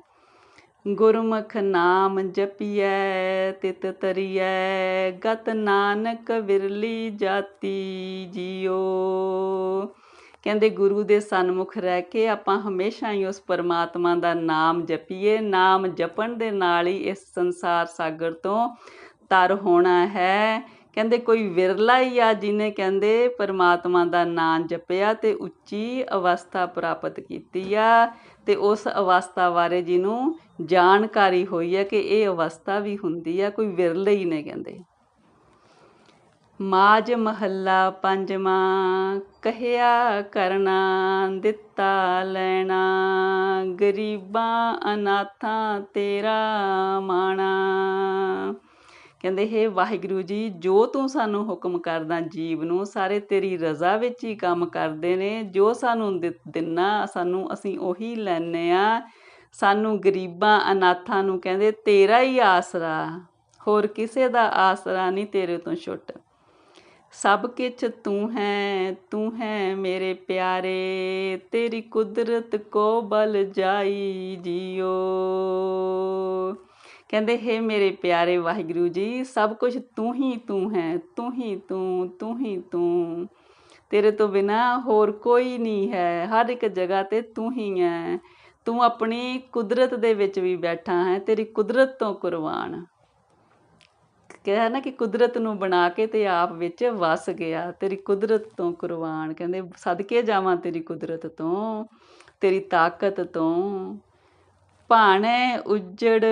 ਗੁਰਮੁਖ ਨਾਮ ਜਪੀਐ, ਤਿਤ ਤਰੀਐ, ਗਤ ਨਾਨਕ ਵਿਰਲੀ ਜਾਤੀ ਜੀਓ। ਕਹਿੰਦੇ ਗੁਰੂ ਦੇ ਸਨਮੁਖ ਰਹਿ ਕੇ ਆਪਾਂ ਹਮੇਸ਼ਾ ਹੀ ਉਸ ਪਰਮਾਤਮਾ ਦਾ ਨਾਮ ਜਪੀਏ। ਨਾਮ ਜਪਣ ਦੇ ਨਾਲ ਹੀ ਇਸ ਸੰਸਾਰ ਸਾਗਰ ਤੋਂ ਤਰ ਹੋਣਾ ਹੈ। ਕਹਿੰਦੇ ਕੋਈ ਵਿਰਲਾ ਹੀ ਆ ਜਿਹਨੇ ਕਹਿੰਦੇ ਪਰਮਾਤਮਾ ਦਾ ਨਾਮ ਜਪਿਆ ਤੇ ਉੱਚੀ ਅਵਸਥਾ ਪ੍ਰਾਪਤ ਕੀਤੀ ਆ। ਤੇ ਉਸ ਅਵਸਥਾ ਬਾਰੇ ਜਿਹਨੂੰ ਜਾਣਕਾਰੀ ਹੋਈ ਹੈ ਕਿ ਇਹ ਅਵਸਥਾ ਵੀ ਹੁੰਦੀ ਆ, ਕੋਈ ਵਿਰਲੇ ਹੀ ਨੇ ਕਹਿੰਦੇ। ਮਾਜ ਮਹੱਲਾ ਪੰਜਵਾਂ, ਕਹਿਆ ਕਰਨਾ, ਦਿੱਤਾ ਲੈਣਾ, ਗਰੀਬਾਂ ਅਨਾਥਾਂ ਤੇਰਾ ਮਾਣਾ। ਕਹਿੰਦੇ, ਹੈ ਵਾਹਿਗੁਰੂ ਜੀ, ਜੋ ਤੂੰ ਸਾਨੂੰ ਹੁਕਮ ਕਰਦਾ ਜੀਵ ਨੂੰ, ਸਾਰੇ ਤੇਰੀ ਰਜ਼ਾ ਵਿੱਚ ਹੀ ਕੰਮ ਕਰਦੇ ਨੇ। ਜੋ ਸਾਨੂੰ ਦਿ- ਦਿੰਨਾ, ਸਾਨੂੰ ਅਸੀਂ ਉਹੀ ਲੈਨੇ ਆ। ਸਾਨੂੰ ਗਰੀਬਾਂ, ਅਨਾਥਾਂ ਨੂੰ ਕਹਿੰਦੇ, ਤੇਰਾ ਹੀ ਆਸਰਾ। ਹੋਰ ਕਿਸੇ ਦਾ ਆਸਰਾ ਨਹੀਂ ਤੇਰੇ ਤੋਂ ਛੁੱਟ। ਸਭ ਕਿਛ ਤੂੰ ਹੈ ਤੂੰ ਹੈ ਮੇਰੇ ਪਿਆਰੇ। ਤੇਰੀ ਕੁਦਰਤ ਕੋ ਬਲ ਜਾਈ ਜੀਓ। ਕਹਿੰਦੇ, ਹੇ ਮੇਰੇ ਪਿਆਰੇ ਵਾਹਿਗੁਰੂ ਜੀ, ਸਭ ਕੁਝ ਤੂੰ ਹੀ ਤੂੰ ਹੈ, ਤੂੰ ਹੀ ਤੂੰ ਤੂੰ ਹੀ ਤੂੰ। ਤੇਰੇ ਤੋਂ ਬਿਨਾ ਹੋਰ ਕੋਈ ਨਹੀਂ ਹੈ, ਹਰ ਇੱਕ ਜਗ੍ਹਾ ਤੇ ਤੂੰ ਹੀ ਹੈ। ਤੂੰ ਆਪਣੀ ਕੁਦਰਤ ਦੇ ਵਿੱਚ ਵੀ ਬੈਠਾ ਹੈ, ਤੇਰੀ ਕੁਦਰਤ ਤੋਂ ਕੁਰਬਾਨ। ਕਿਹਾ ਨਾ ਕਿ ਕੁਦਰਤ ਨੂੰ ਬਣਾ ਕੇ ਤੇ ਆਪ ਵਿੱਚ ਵਸ ਗਿਆ, ਤੇਰੀ ਕੁਦਰਤ ਤੋਂ ਕੁਰਬਾਨ। ਕਹਿੰਦੇ, ਸਦਕੇ ਜਾਵਾਂ ਤੇਰੀ ਕੁਦਰਤ ਤੋਂ, ਤੇਰੀ ਤਾਕਤ ਤੋਂ। ਭਾਣੇ ਉੱਜੜ,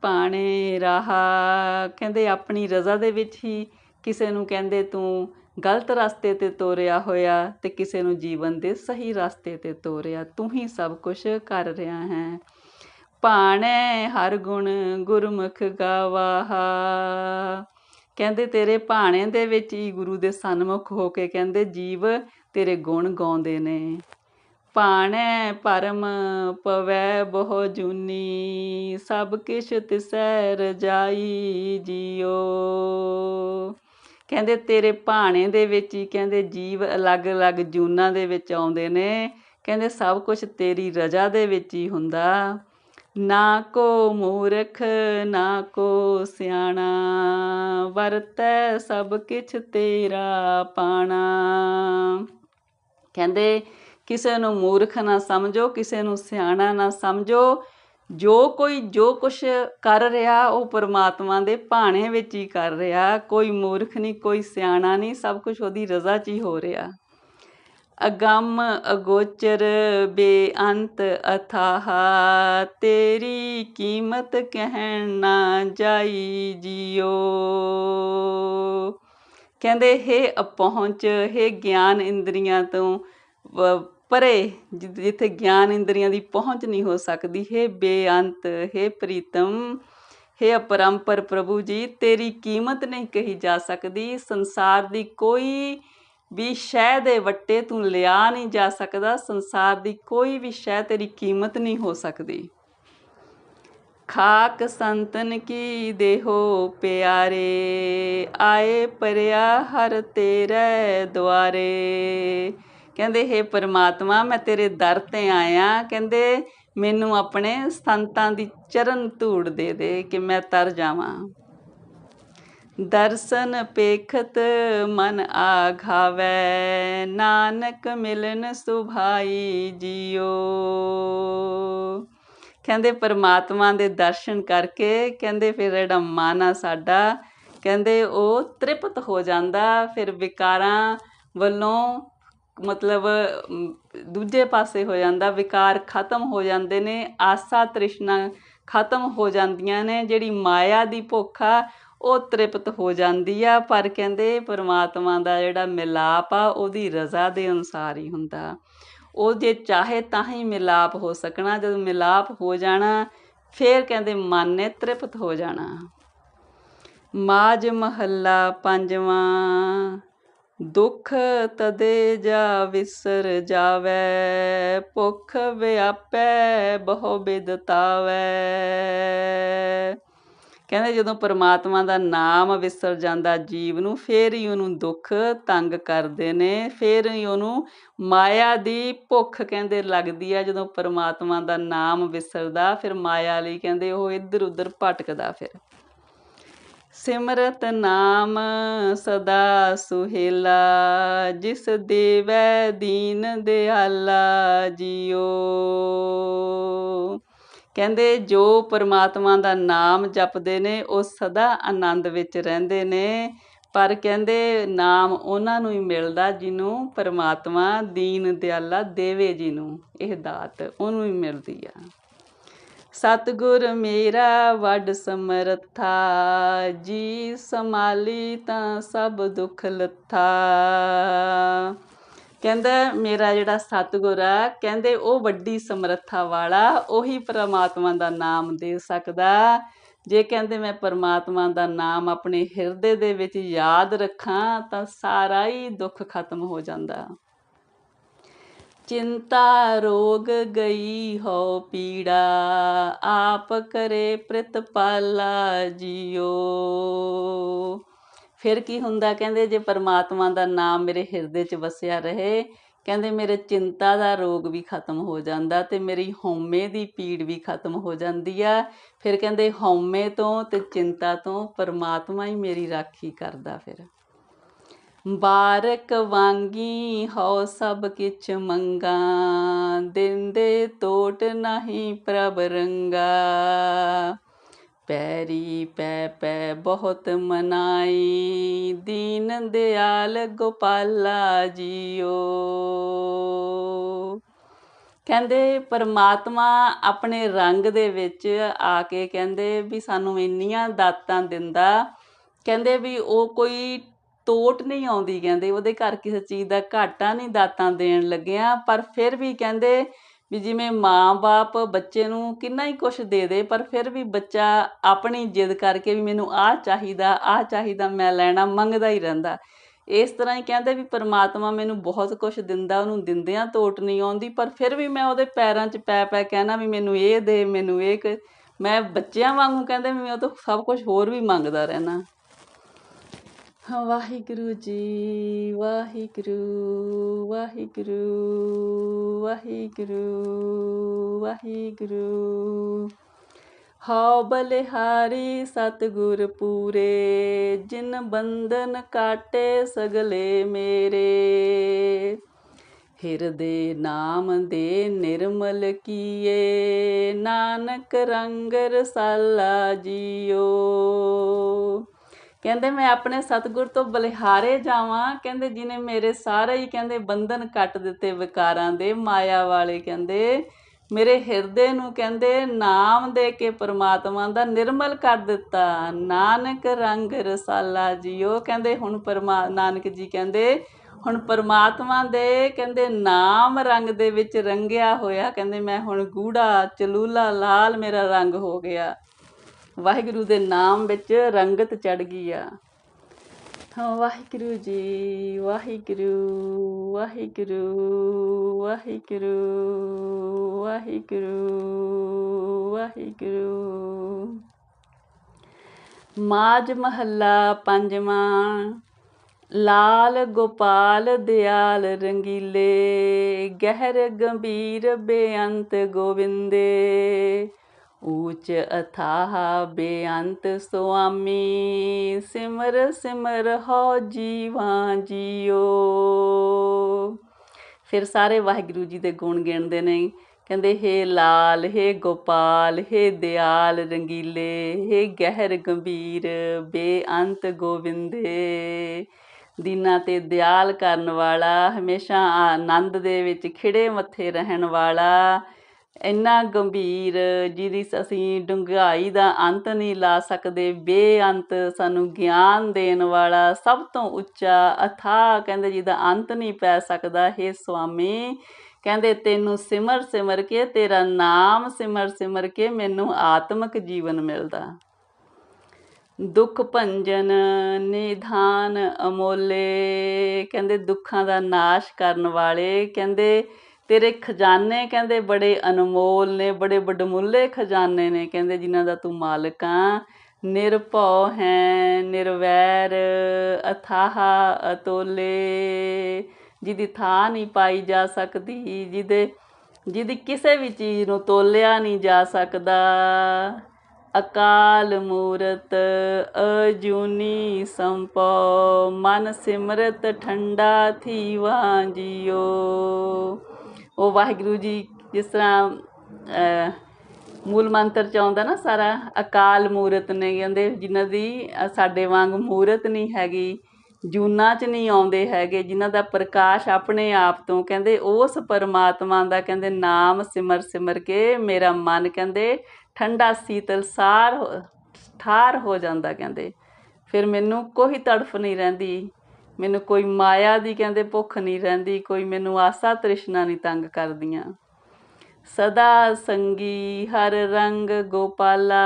ਭਾਣੇ ਰਾਹਾ। ਕਹਿੰਦੇ ਆਪਣੀ ਰਜ਼ਾ ਦੇ ਵਿੱਚ ਹੀ ਕਿਸੇ ਨੂੰ ਕਹਿੰਦੇ ਤੂੰ ਗਲਤ ਰਸਤੇ ਤੇ ਤੋਰਿਆ ਹੋਇਆ ਤੇ ਕਿਸੇ ਨੂੰ ਜੀਵਨ ਦੇ ਸਹੀ ਰਸਤੇ ਤੇ ਤੋਰਿਆ। ਤੂੰ ਹੀ ਸਭ ਕੁਝ ਕਰ ਰਿਹਾ ਹੈ। ਭਾਣੇ ਹਰ ਗੁਣ ਗੁਰਮੁਖ ਗਾਵਾਹਾ। ਕਹਿੰਦੇ ਤੇਰੇ ਭਾਣੇ ਦੇ ਵਿੱਚ ਹੀ ਗੁਰੂ ਦੇ ਸਨਮੁਖ ਹੋ ਕੇ ਕਹਿੰਦੇ ਜੀਵ ਤੇਰੇ ਗੁਣ ਗਾਉਂਦੇ ਨੇ। ਭਾਣੇ ਪਰਮ ਪਵੈ ਬਹੁ ਜੂਨੀ, ਸਭ ਕਿਛ ਤਿਸੈ ਰਜਾਈ ਜਿਉ ਕਹਿੰਦੇ ਤੇਰੇ ਭਾਣੇ ਦੇ ਵਿੱਚ ਹੀ ਕਹਿੰਦੇ ਜੀਵ ਅਲੱਗ-ਅਲੱਗ ਜੂਨਾਂ ਦੇ ਵਿੱਚ ਆਉਂਦੇ ਨੇ। ਕਹਿੰਦੇ ਸਭ ਕੁਝ ਤੇਰੀ ਰਜ਼ਾ ਦੇ ਵਿੱਚ ਹੀ ਹੁੰਦਾ। ਨਾ ਕੋ ਮੂਰਖ, ਨਾ ਕੋ ਸਿਆਣਾ, ਵਰਤੈ ਸਭ ਕਿਛ ਤੇਰਾ ਪਾਣਾ। ਕਹਿੰਦੇ ਕਿਸੇ ਨੂੰ ਮੂਰਖ ਨਾ ਸਮਝੋ, ਕਿਸੇ ਨੂੰ ਸਿਆਣਾ ਨਾ ਸਮਝੋ। ਜੋ ਕੋਈ ਜੋ ਕੁਛ ਕਰ ਰਿਹਾ, ਉਹ ਪਰਮਾਤਮਾ ਦੇ ਭਾਣੇ ਵਿੱਚ ਹੀ ਕਰ ਰਿਹਾ। ਕੋਈ ਮੂਰਖ ਨਹੀਂ, ਕੋਈ ਸਿਆਣਾ ਨਹੀਂ, ਸਭ ਕੁਝ ਉਹਦੀ ਰਜ਼ਾ 'ਚ ਹੀ ਹੋ ਰਿਹਾ। ਅਗੰਮ ਅਗੋਚਰ ਬੇਅੰਤ ਅਥਾਹ, ਤੇਰੀ ਕੀਮਤ ਕਹਿਣ ਨਾ ਜਾਈ ਜਿਓ। ਕਹਿੰਦੇ, ਹੈ ਅਪਹੁੰਚ, ਹੈ ਗਿਆਨ ਇੰਦਰੀਆਂ ਤੋਂ ਪਰੇ ਜਿ- ਜਿੱਥੇ ਗਿਆਨ ਇੰਦਰੀਆਂ ਦੀ ਪਹੁੰਚ ਨਹੀਂ ਹੋ ਸਕਦੀ। ਹੈ ਬੇਅੰਤ, ਹੈ ਪ੍ਰੀਤਮ, ਹੈ ਅਪਰੰਪਰ ਪ੍ਰਭੂ ਜੀ, ਤੇਰੀ ਕੀਮਤ ਨਹੀਂ ਕਹੀ ਜਾ ਸਕਦੀ। ਸੰਸਾਰ ਦੀ ਕੋਈ ਵੀ ਸ਼ੈ ਦੇ ਵੱਟੇ ਤੂੰ ਲਿਆ ਨਹੀਂ ਜਾ ਸਕਦਾ। ਸੰਸਾਰ ਦੀ ਕੋਈ ਵੀ ਸ਼ੈ ਤੇਰੀ ਕੀਮਤ ਨਹੀਂ ਹੋ ਸਕਦੀ। ਖਾਕ ਸੰਤਨ ਕੀ ਦੇਹੋ ਪਿਆਰੇ? ਆਏ ਪਰਿਆ ਹਰ ਤੇਰੇ ਦੁਆਰੇ। ਕਹਿੰਦੇ, ਹੈ ਪਰਮਾਤਮਾ, ਮੈਂ ਤੇਰੇ ਦਰ ਤੇ ਆਇਆ। ਕਹਿੰਦੇ, ਮੈਨੂੰ ਆਪਣੇ ਸੰਤਾਂ ਦੀ ਚਰਨ ਧੂੜ ਦੇ ਦੇ ਕਿ ਮੈਂ ਤਰ ਜਾਵਾਂ। ਦਰਸ਼ਨ ਪੇਖਤ ਮਨ ਆਘਾਵੈ। ਨਾਨਕ ਮਿਲਨ ਸੁਭਾਈ ਜਿਉ ਕਹਿੰਦੇ, ਪਰਮਾਤਮਾ ਦੇ ਦਰਸ਼ਨ ਕਰਕੇ ਕਹਿੰਦੇ, ਫਿਰ ਜਿਹੜਾ ਮਨ ਆ ਸਾਡਾ, ਕਹਿੰਦੇ, ਉਹ ਤ੍ਰਿਪਤ ਹੋ ਜਾਂਦਾ। ਫਿਰ ਵਿਕਾਰਾਂ ਵੱਲੋਂ ਮਤਲਬ ਦੂਜੇ ਪਾਸੇ ਹੋ ਜਾਂਦਾ, ਵਿਕਾਰ ਖਤਮ ਹੋ ਜਾਂਦੇ ਨੇ, ਆਸਾ ਤ੍ਰਿਸ਼ਨਾ ਖਤਮ ਹੋ ਜਾਂਦੀਆਂ ਨੇ, ਜਿਹੜੀ ਮਾਇਆ ਦੀ ਭੁੱਖ ਆ, ਉਹ ਤ੍ਰਿਪਤ ਹੋ ਜਾਂਦੀ ਆ। ਪਰ ਕਹਿੰਦੇ ਪਰਮਾਤਮਾ ਦਾ ਜਿਹੜਾ ਮਿਲਾਪ ਆ, ਉਹਦੀ ਰਜ਼ਾ ਦੇ ਅਨੁਸਾਰ ਹੀ ਹੁੰਦਾ। ਉਹ ਜੇ ਚਾਹੇ ਤਾਂ ਹੀ ਮਿਲਾਪ ਹੋ ਸਕਣਾ, ਜਦੋਂ ਮਿਲਾਪ ਹੋ ਜਾਣਾ, ਫੇਰ ਕਹਿੰਦੇ ਮਨ ਨੇ ਤ੍ਰਿਪਤ ਹੋ ਜਾਣਾ। ਮਾਜ ਮਹੱਲਾ ਪੰਜਵਾਂ। ਦੁੱਖ ਤਦੇ ਜਾ ਵਿਸਰ ਜਾਵੇ, ਭੁਖ ਵਿਆਪੈ ਬਹੁ ਬਿਦਤਾਵੇ ਕਹਿੰਦੇ ਜਦੋਂ ਪਰਮਾਤਮਾ ਦਾ ਨਾਮ ਵਿਸਰ ਜਾਂਦਾ ਜੀਵ ਨੂੰ, ਫੇਰ ਹੀ ਉਹਨੂੰ ਦੁੱਖ ਤੰਗ ਕਰਦੇ ਨੇ, ਫੇਰ ਹੀ ਉਹਨੂੰ ਮਾਇਆ ਦੀ ਭੁੱਖ ਕਹਿੰਦੇ ਲੱਗਦੀ ਆ। ਜਦੋਂ ਪਰਮਾਤਮਾ ਦਾ ਨਾਮ ਵਿਸਰਦਾ, ਫਿਰ ਮਾਇਆ ਲਈ ਕਹਿੰਦੇ ਉਹ ਇੱਧਰ ਉੱਧਰ ਭਟਕਦਾ ਫਿਰ। ਸਿਮਰਤ ਨਾਮ ਸਦਾ ਸੁਹੇਲਾ, ਜਿਸ ਦੇਵੈ ਦੀਨ ਦਿਆਲਾ ਜਿਓ। ਕਹਿੰਦੇ, ਜੋ ਪਰਮਾਤਮਾ ਦਾ ਨਾਮ ਜਪਦੇ ਨੇ, ਉਹ ਸਦਾ ਆਨੰਦ ਵਿੱਚ ਰਹਿੰਦੇ ਨੇ। ਪਰ ਕਹਿੰਦੇ, ਨਾਮ ਉਹਨਾਂ ਨੂੰ ਹੀ ਮਿਲਦਾ ਜਿਹਨੂੰ ਪਰਮਾਤਮਾ ਦੀਨ ਦਿਆਲਾ ਦੇਵੇ ਜਿਹਨੂੰ, ਇਹ ਦਾਤ ਉਹਨੂੰ ਹੀ ਮਿਲਦੀ ਆ। ਸਤਿਗੁਰ ਮੇਰਾ ਵੱਡ ਸਮਰੱਥਾ, ਜੀ ਸੰਭਾਲੀ ਤਾਂ ਸਭ ਦੁੱਖ ਲੱਥਾ। ਕਹਿੰਦਾ ਮੇਰਾ ਜਿਹੜਾ ਸਤਿਗੁਰ ਆ, ਕਹਿੰਦੇ ਉਹ ਵੱਡੀ ਸਮਰੱਥਾ ਵਾਲਾ, ਉਹੀ ਪ੍ਰਮਾਤਮਾ ਦਾ ਨਾਮ ਦੇ ਸਕਦਾ। ਜੇ ਕਹਿੰਦੇ ਮੈਂ ਪਰਮਾਤਮਾ ਦਾ ਨਾਮ ਆਪਣੇ ਹਿਰਦੇ ਦੇ ਵਿੱਚ ਯਾਦ ਰੱਖਾਂ, ਤਾਂ ਸਾਰਾ ਹੀ ਦੁੱਖ ਖਤਮ ਹੋ ਜਾਂਦਾ। ਚਿੰਤਾ ਰੋਗ ਗਈ ਹੋ ਪੀੜਾ, ਆਪ ਕਰੇ ਪ੍ਰਤਪਾਲਾ ਜਿਓ। ਫਿਰ ਕੀ ਹੁੰਦਾ? ਕਹਿੰਦੇ ਜੇ ਪਰਮਾਤਮਾ ਦਾ ਨਾਮ ਮੇਰੇ ਹਿਰਦੇ 'ਚ ਵਸਿਆ ਰਹੇ, ਕਹਿੰਦੇ ਮੇਰੇ ਚਿੰਤਾ ਦਾ ਰੋਗ ਵੀ ਖਤਮ ਹੋ ਜਾਂਦਾ ਤੇ ਮੇਰੀ ਹਉਮੈ ਦੀ ਪੀੜ ਵੀ ਖਤਮ ਹੋ ਜਾਂਦੀ ਆ। ਫਿਰ ਕਹਿੰਦੇ ਹਉਮੈ ਤੋਂ ਤੇ ਚਿੰਤਾ ਤੋਂ ਪਰਮਾਤਮਾ ਹੀ ਮੇਰੀ ਰਾਖੀ ਕਰਦਾ ਫਿਰ। ਬਾਰਕ ਵਾਂਗੀ ਹਉ ਸਭ ਕਿਛ ਮੰਗਾ। ਦਿੰਦੇ ਤੋਟ ਨਹੀਂ ਪ੍ਰਭ ਰੰਗਾ। ਪੈਰੀ ਪੈ ਪੈ ਬਹੁਤ ਮਨਾਈ। ਦੀਨ ਦਿਆਲ ਗੋਪਾਲਾ ਜੀਓ। ਕਹਿੰਦੇ ਪਰਮਾਤਮਾ ਆਪਣੇ ਰੰਗ ਦੇ ਵਿੱਚ ਆ ਕੇ ਕਹਿੰਦੇ ਵੀ ਸਾਨੂੰ ਇੰਨੀਆਂ ਦਾਤਾਂ ਦਿੰਦਾ। ਕਹਿੰਦੇ ਵੀ ਉਹ ਕੋਈ ਤੋਟ ਨਹੀਂ ਆਉਂਦੀ ਕਹਿੰਦੇ, ਉਹਦੇ ਘਰ ਕਿਸੇ ਚੀਜ਼ ਦਾ ਘਾਟਾ ਨਹੀਂ ਦਾਤਾਂ ਦੇਣ ਲੱਗਿਆ, ਪਰ ਫਿਰ ਵੀ ਕਹਿੰਦੇ ਵੀ ਜਿਵੇਂ ਮਾਂ-ਬਾਪ ਬੱਚੇ ਨੂੰ ਕਿੰਨਾ ਹੀ ਕੁਝ ਦੇ ਦੇ, ਪਰ ਫਿਰ ਵੀ ਬੱਚਾ ਆਪਣੀ ਜਿੱਦ ਕਰਕੇ ਵੀ ਮੈਨੂੰ ਆਹ ਚਾਹੀਦਾ ਆਹ ਚਾਹੀਦਾ, ਮੈਂ ਲੈਣਾ ਮੰਗਦਾ ਹੀ ਰਹਿੰਦਾ। ਇਸ ਤਰ੍ਹਾਂ ਹੀ ਕਹਿੰਦੇ ਵੀ ਪਰਮਾਤਮਾ ਮੈਨੂੰ ਬਹੁਤ ਕੁਝ ਦਿੰਦਾ, ਉਹਨੂੰ ਦਿੰਦਿਆਂ ਤੋਟ ਨਹੀਂ ਆਉਂਦੀ, ਪਰ ਫਿਰ ਵੀ ਮੈਂ ਉਹਦੇ ਪੈਰਾਂ 'ਚ ਪੈ ਪੈ ਕਹਿਣਾ ਵੀ ਮੈਨੂੰ ਇਹ ਦੇ, ਮੈਨੂੰ ਇਹ ਕ- ਮੈਂ ਬੱਚਿਆਂ ਵਾਂਗੂ ਕਹਿੰਦੇ ਵੀ ਮੈਂ ਉਹ ਤੋਂ ਸਭ ਕੁਝ ਹੋਰ ਵੀ ਮੰਗਦਾ ਰਹਿਣਾ ਵਾਹਿਗੁਰੂ ਜੀ, ਵਾਹਿਗੁਰੂ ਵਾਹਿਗੁਰੂ ਵਾਹਿਗੁਰੂ ਵਾਹਿਗੁਰੂ। ਹਉ ਬਲਿਹਾਰੀ ਸਤਿਗੁਰ ਪੂਰੇ, ਜਿਨ ਬੰਧਨ ਕਾਟੇ ਸਗਲੇ ਮੇਰੇ। ਹਿਰਦੇ ਨਾਮ ਦੇ ਨਿਰਮਲ ਕੀਏ, ਨਾਨਕ ਰੰਗ ਰਸਾਲਾ ਜੀਓ। ਕਹਿੰਦੇ ਮੈਂ ਆਪਣੇ ਸਤਿਗੁਰ ਤੋਂ ਬਲਿਹਾਰੇ ਜਾਵਾਂ। ਕਹਿੰਦੇ ਜਿਨੇ ਮੇਰੇ ਸਾਰੇ ਹੀ ਕਹਿੰਦੇ ਬੰਧਨ ਕੱਟ ਦਿੱਤੇ ਵਿਕਾਰਾਂ ਦੇ, ਮਾਇਆ ਵਾਲੇ ਕਹਿੰਦੇ। ਮੇਰੇ ਹਿਰਦੇ ਨੂੰ ਕਹਿੰਦੇ ਨਾਮ ਦੇ ਕੇ ਪਰਮਾਤਮਾ ਦਾ ਨਿਰਮਲ ਕਰ ਦਿੱਤਾ। ਨਾਨਕ ਰੰਗ ਰਸਾਲਾ ਜੀਓ। ਕਹਿੰਦੇ ਹੁਣ ਪਰਮਾ, ਨਾਨਕ ਜੀ ਕਹਿੰਦੇ, ਹੁਣ ਪਰਮਾਤਮਾ ਦੇ ਕਹਿੰਦੇ ਨਾਮ ਰੰਗ ਦੇ ਵਿੱਚ ਰੰਗਿਆ ਹੋਇਆ। ਕਹਿੰਦੇ ਮੈਂ ਹੁਣ ਗੂੜਾ, ਚਲੂਲਾ, ਲਾਲ ਮੇਰਾ ਰੰਗ ਹੋ ਗਿਆ। ਵਾਹਿਗੁਰੂ ਦੇ ਨਾਮ ਵਿੱਚ ਰੰਗਤ ਚੜ ਗਈ ਆ। ਵਾਹਿਗੁਰੂ ਜੀ, ਵਾਹਿਗੁਰੂ ਵਾਹਿਗੁਰੂ ਵਾਹਿਗੁਰੂ ਵਾਹਿਗੁਰੂ ਵਾਹਿਗੁਰੂ। ਮਾਜ ਮਹੱਲਾ ਪੰਜਵਾਂ, ਲਾਲ ਗੋਪਾਲ ਦਿਆਲ ਰੰਗੀਲੇ, ਗਹਿਰ ਗੰਭੀਰ ਬੇਅੰਤ ਗੋਵਿੰਦੇ। ਊਚ ਅਥਾਹ ਬੇਅੰਤ ਸੁਆਮੀ, ਸਿਮਰ ਸਿਮਰ ਹੋ ਜੀਵਾਂ ਜੀਓ। ਫਿਰ ਸਾਰੇ ਵਾਹਿਗੁਰੂ ਜੀ ਦੇ ਗੁਣ ਗਿਣਦੇ ਨੇ। ਕਹਿੰਦੇ, ਹੇ ਲਾਲ, ਹੇ ਗੋਪਾਲ, ਹੇ ਦਿਆਲ ਰੰਗੀਲੇ, ਹੇ ਗਹਿਰ ਗੰਭੀਰ, ਬੇਅੰਤ ਗੋਵਿੰਦੇ। ਦੀਨਾ ਤੇ ਦਿਆਲ ਕਰਨ ਵਾਲਾ, ਹਮੇਸ਼ਾ ਆਨੰਦ ਦੇ ਵਿੱਚ ਖਿੜੇ ਮੱਥੇ ਰਹਿਣ ਵਾਲਾ ਇੰਨਾ ਗੰਭੀਰ, ਜਿਹਦੀ ਅਸੀਂ ਡੂੰਘਾਈ ਦਾ ਅੰਤ ਨਹੀਂ ਲਾ ਸਕਦੇ, ਬੇਅੰਤ ਸਾਨੂੰ ਗਿਆਨ ਦੇਣ ਵਾਲਾ ਸਭ ਤੋਂ ਉੱਚਾ ਅਥਾਹ ਕਹਿੰਦੇ ਜਿਹਦਾ ਅੰਤ ਨਹੀਂ ਪੈ ਸਕਦਾ हे ਸੁਆਮੀ, ਕਹਿੰਦੇ ਤੈਨੂੰ ਸਿਮਰ ਸਿਮਰ ਕੇ, ਤੇਰਾ ਨਾਮ ਸਿਮਰ ਸਿਮਰ ਕੇ ਮੈਨੂੰ ਆਤਮਿਕ ਜੀਵਨ ਮਿਲਦਾ। ਦੁੱਖ ਭੰਜਨ, ਨਿਧਾਨ ਅਮੋਲੇ, ਕਹਿੰਦੇ ਦੁੱਖਾਂ ਦਾ ਨਾਸ਼ ਕਰਨ ਵਾਲੇ, ਕਹਿੰਦੇ ਤੇਰੇ ਖਜ਼ਾਨੇ ਕਹਿੰਦੇ ਬੜੇ ਅਨਮੋਲ ਨੇ, ਬੜੇ ਵਡਮੁੱਲੇ ਖਜ਼ਾਨੇ ਨੇ, ਕਹਿੰਦੇ ਜਿਨ੍ਹਾਂ ਦਾ ਤੂੰ ਮਾਲਕ ਆ। ਨਿਰਭਉ ਹੈ, ਨਿਰਵੈਰ, ਅਥਾਹ ਅਤੋਲੇ। ਜਿਹਦੀ ਥਾਂ ਨਹੀਂ ਪਾਈ ਜਾ ਸਕਦੀ, ਜਿਹਦੇ, ਜਿਹਦੀ ਕਿਸੇ ਵੀ ਚੀਜ਼ ਨੂੰ ਤੋਲਿਆ ਨਹੀਂ ਜਾ ਸਕਦਾ। ਅਕਾਲ ਮੂਰਤ ਅਜੂਨੀ ਸੰਪੋ ਮਨ ਸਿਮਰਤ ਠੰਡਾ ਥੀਵਾ ਜੀਓ। ਉਹ ਵਾਹਿਗੁਰੂ ਜੀ ਜਿਸ ਤਰ੍ਹਾਂ ਮੂਲ ਮੰਤਰ ਚ ਆਉਂਦਾ ਨਾ ਸਾਰਾ, ਅਕਾਲ ਮੂਰਤ ਨੇ, ਕਹਿੰਦੇ ਜਿਨ੍ਹਾਂ ਦੀ ਸਾਡੇ ਵਾਂਗ ਮੂਰਤ ਨਹੀਂ ਹੈਗੀ, ਜੂਨਾਂ ਚ ਨਹੀਂ ਆਉਂਦੇ ਹੈਗੇ, ਜਿਨ੍ਹਾਂ ਦਾ ਪ੍ਰਕਾਸ਼ ਆਪਣੇ ਆਪ ਤੋਂ, ਕਹਿੰਦੇ ਉਸ ਪਰਮਾਤਮਾ ਦਾ, ਕਹਿੰਦੇ ਨਾਮ ਸਿਮਰ ਸਿਮਰ ਕੇ ਮੇਰਾ ਮਨ, ਕਹਿੰਦੇ ਠੰਡਾ ਸੀਤਲ ਸਾਰ ਹੋ- ਠਾਰ ਹੋ ਜਾਂਦਾ, ਕਹਿੰਦੇ। ਫਿਰ ਮੈਨੂੰ ਕੋਈ ਤੜਫ ਨਹੀਂ ਰਹਿੰਦੀ। ਮੈਨੂੰ ਕੋਈ ਮਾਇਆ ਦੀ ਕਹਿੰਦੇ ਭੁੱਖ ਨਹੀਂ ਰਹਿੰਦੀ, ਕੋਈ ਮੈਨੂੰ ਆਸਾ ਤ੍ਰਿਸ਼ਨਾ ਨਹੀਂ ਤੰਗ ਕਰਦੀਆਂ। ਸਦਾ ਸੰਗੀ ਹਰ ਰੰਗ ਗੋਪਾਲਾ।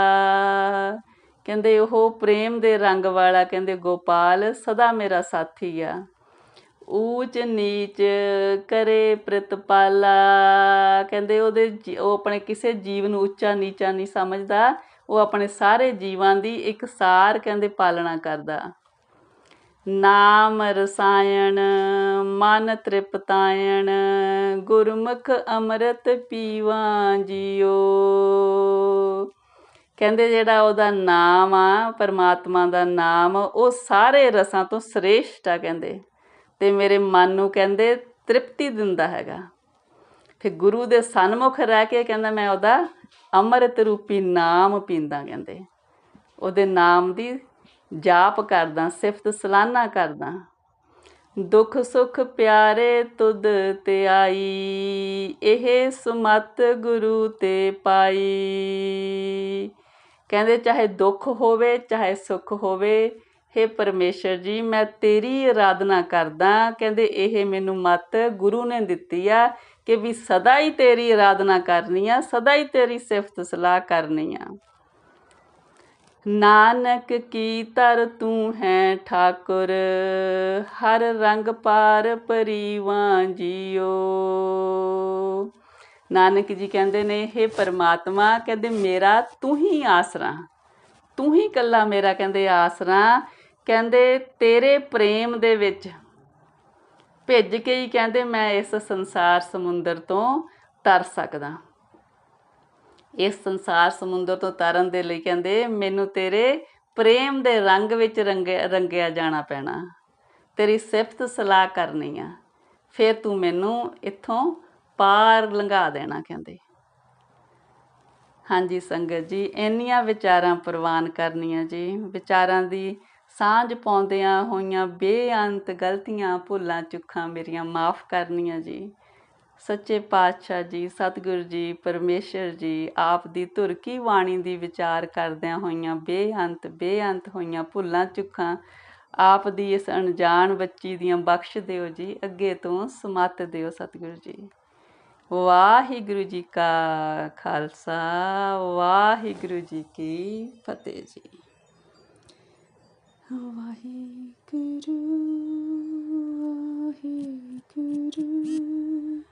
ਕਹਿੰਦੇ ਉਹ ਪ੍ਰੇਮ ਦੇ ਰੰਗ ਵਾਲਾ, ਕਹਿੰਦੇ ਗੋਪਾਲ ਸਦਾ ਮੇਰਾ ਸਾਥੀ ਆ। ਊਚ ਨੀਚ ਕਰੇ ਪ੍ਰਤਪਾਲਾ। ਕਹਿੰਦੇ ਉਹਦੇ ਉਹ ਆਪਣੇ ਕਿਸੇ ਜੀਵ ਨੂੰ ਉੱਚਾ ਨੀਚਾ ਨਹੀਂ ਸਮਝਦਾ, ਉਹ ਆਪਣੇ ਸਾਰੇ ਜੀਵਾਂ ਦੀ ਇੱਕ ਸਾਰ, ਕਹਿੰਦੇ ਪਾਲਣਾ ਕਰਦਾ। ਨਾਮ ਰਸਾਇਣ, ਮਨ ਤ੍ਰਿਪਤਾਇਣ, ਗੁਰਮੁਖ ਅੰਮ੍ਰਿਤ ਪੀਵਾਂ ਜੀਓ। ਕਹਿੰਦੇ ਜਿਹੜਾ ਉਹਦਾ ਨਾਮ ਆ, ਪਰਮਾਤਮਾ ਦਾ ਨਾਮ, ਉਹ ਸਾਰੇ ਰਸਾਂ ਤੋਂ ਸ੍ਰੇਸ਼ਟ ਆ ਕਹਿੰਦੇ। ਤੇ ਮੇਰੇ ਮਨ ਨੂੰ ਕਹਿੰਦੇ ਤ੍ਰਿਪਤੀ ਦਿੰਦਾ ਹੈਗਾ। ਫਿਰ ਗੁਰੂ ਦੇ ਸਨਮੁਖ ਰਹਿ ਕੇ ਕਹਿੰਦਾ, ਮੈਂ ਉਹਦਾ ਅੰਮ੍ਰਿਤ ਰੂਪੀ ਨਾਮ ਪੀਂਦਾ, ਕਹਿੰਦੇ। ਉਹਦੇ ਨਾਮ ਦੀ ਜਾਪ ਕਰਦਾ, ਸਿਫਤ ਸਲਾਨਾ ਕਰਦਾ। ਦੁੱਖ ਸੁਖ ਪਿਆਰੇ ਤੁਧ ਤੇ ਆਈ, ਇਹ ਸੁਮਤ ਗੁਰੂ ਤੇ ਪਾਈ। ਕਹਿੰਦੇ, ਚਾਹੇ ਦੁੱਖ ਹੋਵੇ, ਚਾਹੇ ਸੁੱਖ ਹੋਵੇ हे ਪਰਮੇਸ਼ਰ ਜੀ, ਮੈਂ ਤੇਰੀ ਆਰਾਧਨਾ ਕਰਦਾ। ਕਹਿੰਦੇ, ਇਹ ਮੈਨੂੰ ਮਤ ਗੁਰੂ ਨੇ ਦਿੱਤੀ ਆ ਕਿ ਵੀ ਸਦਾ ਹੀ ਤੇਰੀ ਆਰਾਧਨਾ ਕਰਨੀ ਆ, ਸਦਾ ਹੀ ਤੇਰੀ ਸਿਫਤ ਸਲਾਹ ਕਰਨੀ ਆ। ਨਾਨਕ ਕੀ ਤਰ ਤੂੰ ਹੈ ਠਾਕੁਰ, ਹਰ ਰੰਗ ਪਾਰ ਪਰੀਵਾਂ ਜੀਓ। ਨਾਨਕ ਜੀ ਕਹਿੰਦੇ ਨੇ ਇਹ ਪਰਮਾਤਮਾ, ਕਹਿੰਦੇ ਮੇਰਾ ਤੂੰ ਹੀ ਆਸਰਾ ਤੂੰ ਹੀ ਕੱਲਾ ਮੇਰਾ ਕਹਿੰਦੇ ਆਸਰਾ ਕਹਿੰਦੇ ਤੇਰੇ ਪ੍ਰੇਮ ਦੇ ਵਿੱਚ ਭਿੱਜ ਕੇ ਹੀ ਕਹਿੰਦੇ ਮੈਂ ਇਸ ਸੰਸਾਰ ਸਮੁੰਦਰ ਤੋਂ ਤਰ ਸਕਦਾ। ਇਸ ਸੰਸਾਰ ਸਮੁੰਦਰ ਤੋਂ ਤਰਨ ਦੇ ਲਈ ਕਹਿੰਦੇ, ਮੈਨੂੰ ਤੇਰੇ ਪ੍ਰੇਮ ਦੇ ਰੰਗ ਵਿੱਚ ਰੰਗਿਆ ਰੰਗਿਆ ਜਾਣਾ ਪੈਣਾ। ਤੇਰੀ ਸਿਫਤ ਸਲਾਹ ਕਰਨੀ ਆ। ਫਿਰ ਤੂੰ ਮੈਨੂੰ ਇੱਥੋਂ ਪਾਰ ਲੰਘਾ ਦੇਣਾ, ਕਹਿੰਦੇ। ਹਾਂਜੀ ਸੰਗਤ ਜੀ, ਇੰਨੀਆਂ ਵਿਚਾਰਾਂ ਪ੍ਰਵਾਨ ਕਰਨੀਆਂ ਜੀ। ਵਿਚਾਰਾਂ ਦੀ ਸਾਂਝ ਪਾਉਂਦਿਆਂ ਹੋਈਆਂ ਬੇਅੰਤ ਗਲਤੀਆਂ, ਭੁੱਲਾਂ ਚੁੱਕਾਂ ਮੇਰੀਆਂ ਮਾਫ ਕਰਨੀਆਂ ਜੀ। ਸੱਚੇ ਪਾਤਸ਼ਾਹ ਜੀ, ਸਤਿਗੁਰੂ ਜੀ, ਪਰਮੇਸ਼ਰ ਜੀ, ਆਪ ਦੀ ਧੁਰ ਕੀ ਬਾਣੀ ਦੀ ਵਿਚਾਰ ਕਰਦਿਆਂ ਹੋਈਆਂ ਬੇਅੰਤ ਬੇਅੰਤ ਹੋਈਆਂ ਭੁੱਲਾਂ ਚੁੱਕਾਂ ਆਪ ਦੀ ਇਸ ਅਣਜਾਣ ਬੱਚੀ ਦੀਆਂ ਬਖਸ਼ ਦਿਓ ਜੀ, ਅੱਗੇ ਤੋਂ ਸਮਤ ਦਿਓ ਸਤਿਗੁਰੂ ਜੀ। ਵਾਹਿਗੁਰੂ ਜੀ ਕਾ ਖਾਲਸਾ, ਵਾਹਿਗੁਰੂ ਜੀ ਕੀ ਫਤਿਹ ਜੀ। ਵਾਹਿਗੁਰੂ ਵਾਹਿਗੁਰੂ।